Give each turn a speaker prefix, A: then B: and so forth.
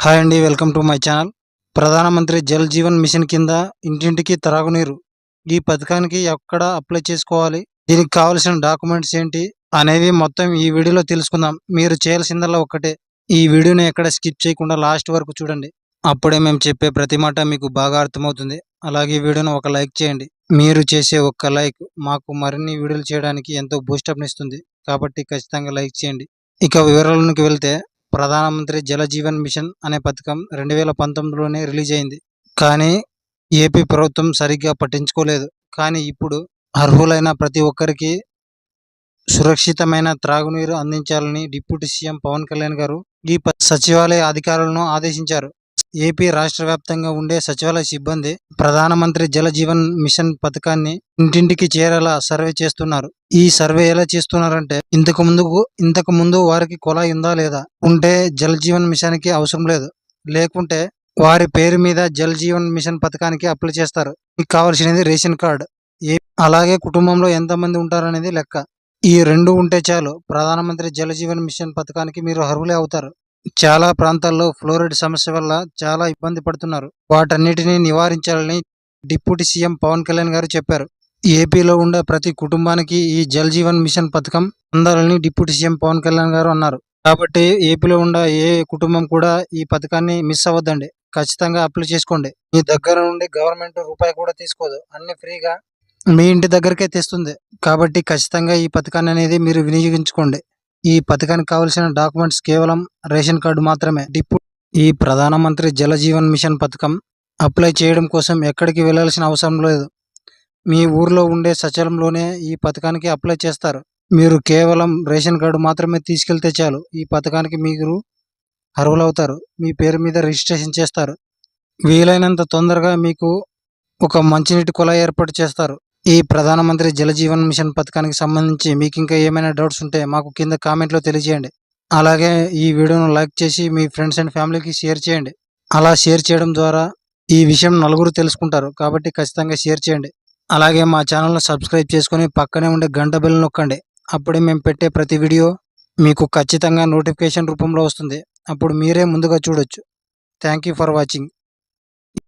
A: Hi అండి welcome to my channel. ప్రధానమంత్రి Jal Jeevan machine కింద ఇంటింటికి త్రాగునీరు. ఈ పథకానికి ఎక్కడ అప్లై చేసుకోవాలి? దీనికి కావాల్సిన డాక్యుమెంట్స్ ఏంటి? అనేవి మొత్తం ఈ వీడియోలో తెలుసుకుందాం. మీరు చేయాల్సిందల్లా ఒక్కటే. ఈ వీడియోని ఎక్కడ స్కిప్ చేయకుండా లాస్ట్ వరకు చూడండి. అప్పుడే మేము చెప్పే ప్రతి మాట మీకు బాగా అర్థమవుతుంది. అలాగే వీడియోను ఒక లైక్ చేయండి. మీరు చేసే ఒక్క లైక్ మాకు మరిన్ని వీడియోలు చేయడానికి ఎంతో బూస్టప్ నిస్తుంది కాబట్టి ఖచ్చితంగా లైక్ చేయండి. ఇక వివరాలకు వెళ్తే ప్రధానమంత్రి జల జీవన్ మిషన్ అనే పథకం రెండు వేల పంతొమ్మిదిలోనే రిలీజ్ అయింది కానీ ఏపీ ప్రభుత్వం సరిగ్గా పట్టించుకోలేదు. కానీ ఇప్పుడు అర్హులైన ప్రతి ఒక్కరికి సురక్షితమైన త్రాగునీరు అందించాలని డిప్యూటీ సీఎం పవన్ కళ్యాణ్ గారు ఈ ప- సచివాలయ అధికారులను ఆదేశించారు. ఏపీ రాష్ట్ర వ్యాప్తంగా ఉండే సచివాలయ సిబ్బంది ప్రధానమంత్రి జల జీవన్ మిషన్ పథకాన్ని ఇంటింటికి చేరేలా సర్వే చేస్తున్నారు. ఈ సర్వే ఎలా చేస్తున్నారంటే ఇంతకు ముందు ఇంతకు ముందు వారికి కుళాయి ఉందా లేదా? ఉంటే జల్ జీవన్ మిషన్కి అవసరం లేదు. లేకుంటే వారి పేరు మీద జల్ జీవన్ మిషన్ పథకానికి అప్లై చేస్తారు. మీకు కావాల్సినది రేషన్ కార్డు. ఏ అలాగే కుటుంబంలో ఎంతమంది ఉంటారనేది లెక్క. ఈ రెండు ఉంటే చాలు ప్రధానమంత్రి జల జీవన్ మిషన్ పథకానికి మీరు అర్హులే అవుతారు. చాలా ప్రాంతాల్లో ఫ్లోరైడ్ సమస్య వల్ల చాలా ఇబ్బంది పడుతున్నారు. వాటన్నిటిని నివారించాలని డిప్యూటీ సీఎం పవన్ కళ్యాణ్ గారు చెప్పారు. ఏపీలో ఉండే ప్రతి కుటుంబానికి ఈ జల్ జీవన్ మిషన్ పథకం అందాలని డిప్యూటీ సీఎం పవన్ కళ్యాణ్ గారు అన్నారు. కాబట్టి ఏపీలో ఉండే ఏ కుటుంబం కూడా ఈ పథకాన్ని మిస్ అవ్వద్దండి. ఖచ్చితంగా అప్లై చేసుకోండి. మీ దగ్గర నుండి గవర్నమెంట్ రూపాయి కూడా తీసుకోదు. అన్ని ఫ్రీగా మీ ఇంటి దగ్గరకే తెస్తుంది. కాబట్టి ఖచ్చితంగా ఈ పథకాన్ని అనేది మీరు వినియోగించుకోండి. ఈ పథకానికి కావాల్సిన డాక్యుమెంట్స్ కేవలం రేషన్ కార్డు మాత్రమే. డిప్యూ ఈ ప్రధానమంత్రి జల జీవన్ మిషన్ పథకం అప్లై చేయడం కోసం ఎక్కడికి వెళ్ళాల్సిన అవసరం లేదు. మీ ఊర్లో ఉండే సచివాలయంలోనే ఈ పథకానికి అప్లై చేస్తారు. మీరు కేవలం రేషన్ కార్డు మాత్రమే తీసుకెళ్తే చాలు. ఈ పథకానికి మీరు అర్హులవుతారు. మీ పేరు మీద రిజిస్ట్రేషన్ చేస్తారు. వీలైనంత తొందరగా మీకు ఒక మంచినీటి కుళాయి ఏర్పాటు చేస్తారు. ఈ ప్రధానమంత్రి జల జీవన్ మిషన్ పథకానికి సంబంధించి మీకు ఇంకా ఏమైనా డౌట్స్ ఉంటే మాకు కింద కామెంట్లో తెలియజేయండి. అలాగే ఈ వీడియోను లైక్ చేసి మీ ఫ్రెండ్స్ అండ్ ఫ్యామిలీకి షేర్ చేయండి. అలా షేర్ చేయడం ద్వారా ఈ విషయం నలుగురు తెలుసుకుంటారు కాబట్టి ఖచ్చితంగా షేర్ చేయండి. అలాగే మా ఛానల్ను సబ్స్క్రైబ్ చేసుకొని పక్కనే ఉండే గంట బిల్ నొక్కండి. అప్పుడే మేము పెట్టే ప్రతి వీడియో మీకు ఖచ్చితంగా నోటిఫికేషన్ రూపంలో వస్తుంది. అప్పుడు మీరే ముందుగా చూడొచ్చు. Thank you for watching.